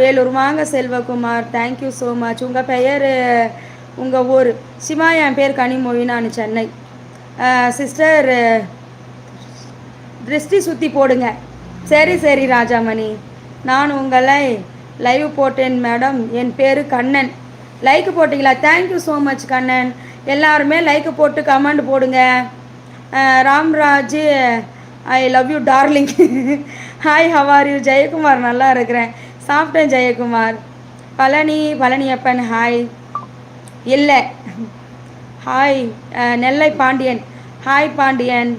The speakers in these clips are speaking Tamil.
வேலூர். வாங்க செல்வகுமார். தேங்க்யூ ஸோ மச் உங்கள் பெயர் உங்கள் ஊர்? சிமா என் பேர் கனிமொழி. நான் சென்னை. சிஸ்டர் திருஷ்டி சுற்றி போடுங்க. சரி சரி ராஜாமணி. நான் உங்களை லைவ் போட்டேன் மேடம் என் பேர் கண்ணன். லைக் போட்டிங்களா? Thank you so much Kannan. எல்லாருமே லைக் போட்டு கமெண்ட் போடுங்க. Ramraj I love you darling hi how are you Jayakumar நல்லா இருக்கிறேன். சாப்பிட்டேன் ஜெயக்குமார். பழனி பழனியப்பன் ஹாய் இல்லை. ஹாய் நெல்லை பாண்டியன். ஹாய் பாண்டியன்.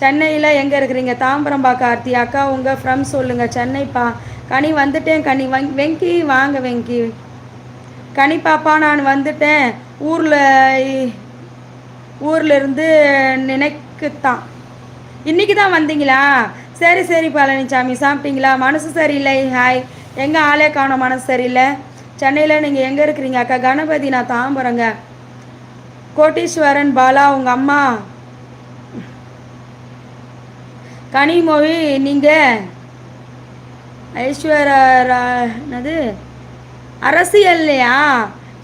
சென்னையில் எங்கே இருக்கிறீங்க? தாம்பரம்பா கார்த்தி. அக்கா உங்கள் ஃப்ரம் சொல்லுங்கள் சென்னைப்பா கனி வந்துட்டேன் கனி. வங் வெங்கி வாங்க வெங்கி. கனி பாப்பா நான் வந்துட்டேன். ஊரில் ஊரில் இருந்து நினைக்குத்தான். இன்றைக்கி தான் வந்தீங்களா? சரி சரி பழனிசாமி சாப்பிட்டீங்களா? மனசு சரியில்லை. ஹாய் எங்கே ஆளே காணோம் மனசு சரியில்லை. சென்னையில் நீங்கள் எங்கே இருக்கிறீங்க? அக்கா கணபதி நான் தாம்பரங்க. கோட்டீஸ்வரன் பாலா உங்கள் அம்மா. கனிமொழி நீங்கள் ஐஸ்வர்யா அரசியல்லையா?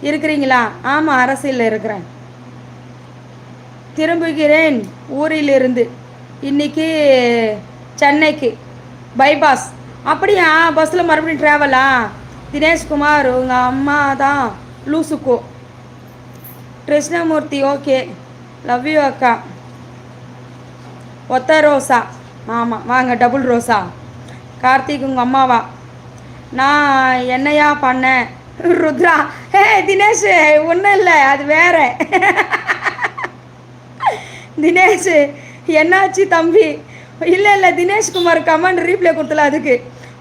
இருக்கிறீங்களா? ஆமாம் அரசியலில் இருக்கிறேன். திரும்புகிறேன் ஊரிலிருந்து. இன்னைக்கு சென்னைக்கு. பைபாஸ். அப்படியா? பஸ்ஸில் மறுபடியும் ட்ராவலா தினேஷ்குமார் உங்கள் அம்மா தான் லூசுக்கோ. கிருஷ்ணமூர்த்தி ஓகே லவ் யூ அக்கா. ஒத்த ரோசா. ஆமாம் வாங்க டபுள் ரோசா. கார்த்திக் உங்கள் அம்மாவா? நான் என்னையா பண்ணேன்? ருத்ரா. ஹே தினேஷ் ஒன்றும் இல்லை அது வேற. தினேஷ் என்னாச்சு தம்பி? இல்லை இல்லை தினேஷ்குமார் கமெண்ட் ரீப்ளே கொடுத்தல அதுக்கு.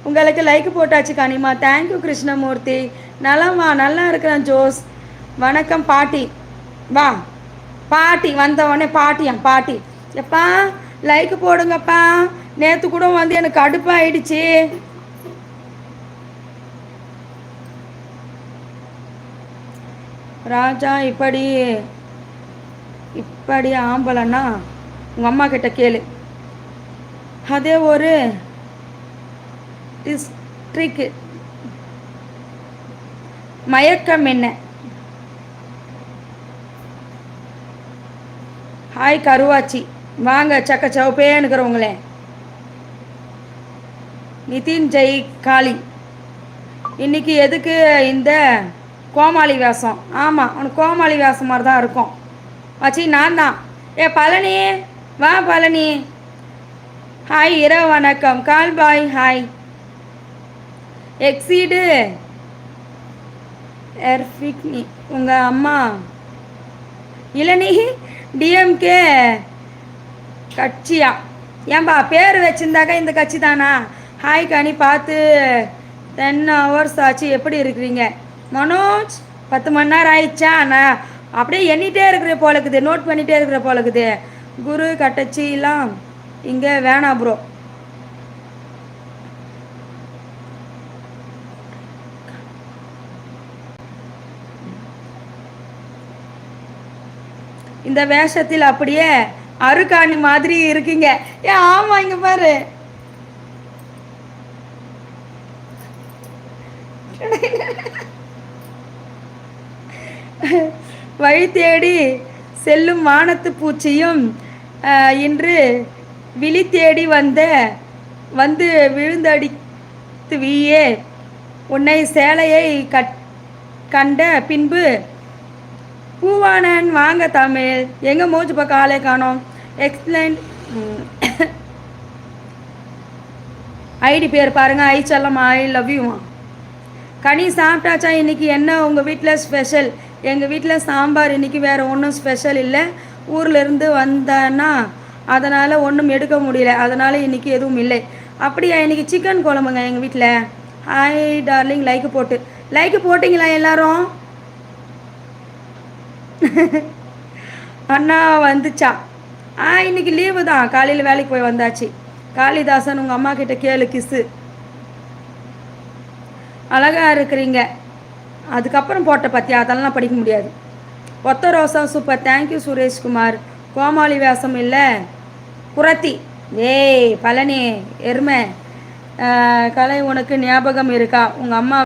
உங்களுக்கு லைக் போட்டாச்சு கனிமா. Thank you Krishnamoorthy. நலமா நல்லா இருக்கிறேன் ஜோஸ். வணக்கம் பாட்டி. வா. பாட்டி வந்த உடனே பாட்டியாம் பாட்டி. எப்பா லைக் போடுங்கப்பா. நேற்று கூட வந்து எனக்கு கடுப்பாயிடுச்சு. ராஜா இப்படி இப்படி ஆம்பளைன்னா உங்கள் அம்மா கிட்ட கேளு. அதே ஒரு டிஸ்ட்ரிக்கு மயக்கம் என்ன? ஹாய் கருவாச்சி. வாங்க சக்க சவுப்பேன்னுக்கிறவங்களே நிதின் ஜெய் காளி. இன்னைக்கு எதுக்கு இந்த கோமாளி வேஷம்? ஆமாம் உனக்கு கோமாளி வேஷம் மாதிரி தான் இருக்கும். வச்சி நான் தான். ஏ பழனி. வா பழனி. ஹாய் இரவு வணக்கம். கால் பாய் ஹாய் எக்ஸீடு எர்ஃபிக்னி உங்கள் அம்மா. இளநீ டிஎம்கே கட்சியா? ஏன்பா பேர் வச்சிருந்தாக்கா இந்த கட்சி தானா? ஹாய் கனி பார்த்து. டென் ஹவர்ஸ் ஆச்சு. எப்படி இருக்கிறீங்க? மனோஜ் பத்து மணி நேரம் ஆயிடுச்சா? நான் அப்படியே எண்ணிட்டே இருக்கிற போல இருக்குது நோட் பண்ணிகிட்டே இருக்கிற போல இருக்குது குரு கட்டச்சிலாம். இங்கே வேணாம் ப்ரோ இந்த வேஷத்தில் அப்படியே அருகாணி மாதிரி இருக்கீங்க. ஏ ஆமா இங்க பாரு. வழி தேடி செல்லும் வானத்து பூச்சியும் அஹ், இன்று விழி தேடி வந்த வந்து விழுந்தடித்து வீயே. உன்னை சேலையை கட் கண்ட பின்பு பூவானன் வாங்க தமிழ். எங்கே மூச்சு பக்கம் ஆளே காணோம். எக்ஸ்பிளைன் ஐடி பேர் பாருங்கள் ஐ செல்லம் ஐ லவ் யூ கனி சாப்பிட்டாச்சா? இன்றைக்கி என்ன? உங்கள் வீட்டில் ஸ்பெஷல் எங்கள் வீட்டில் சாம்பார் இன்றைக்கி வேறு ஒன்றும் ஸ்பெஷல் இல்லை. ஊர்லேருந்து வந்தேன்னா அதனால் ஒன்றும் எடுக்க முடியல. அதனால் இன்னைக்கு எதுவும் இல்லை. அப்படியா? இன்னைக்கு சிக்கன் குழம்புங்க எங்கள் வீட்டில் ஹாய் டார்லிங் லைக்கு போட்டு. லைக்கு போட்டிங்களா எல்லாரும்? அண்ணா வந்துச்சா? ஆ இன்னைக்கு லீவு தான். காலையில் வேலைக்கு போய் வந்தாச்சு. காளிதாசன் உங்கள் அம்மா கிட்ட கேளு கிஸ்ஸு அழகா இருக்கிறீங்க. அதுக்கப்புறம் போட்ட பத்தியா? அதெல்லாம் படிக்க முடியாது. ஒத்த ரோசா சூப்பர் தேங்க்யூ சுரேஷ்குமார் கோமாளி வேஷம் இல்லை. குரத்தி. ஏய் பழனி எருமை. கலை உனக்கு ஞாபகம் இருக்கா? உங்கள் அம்மா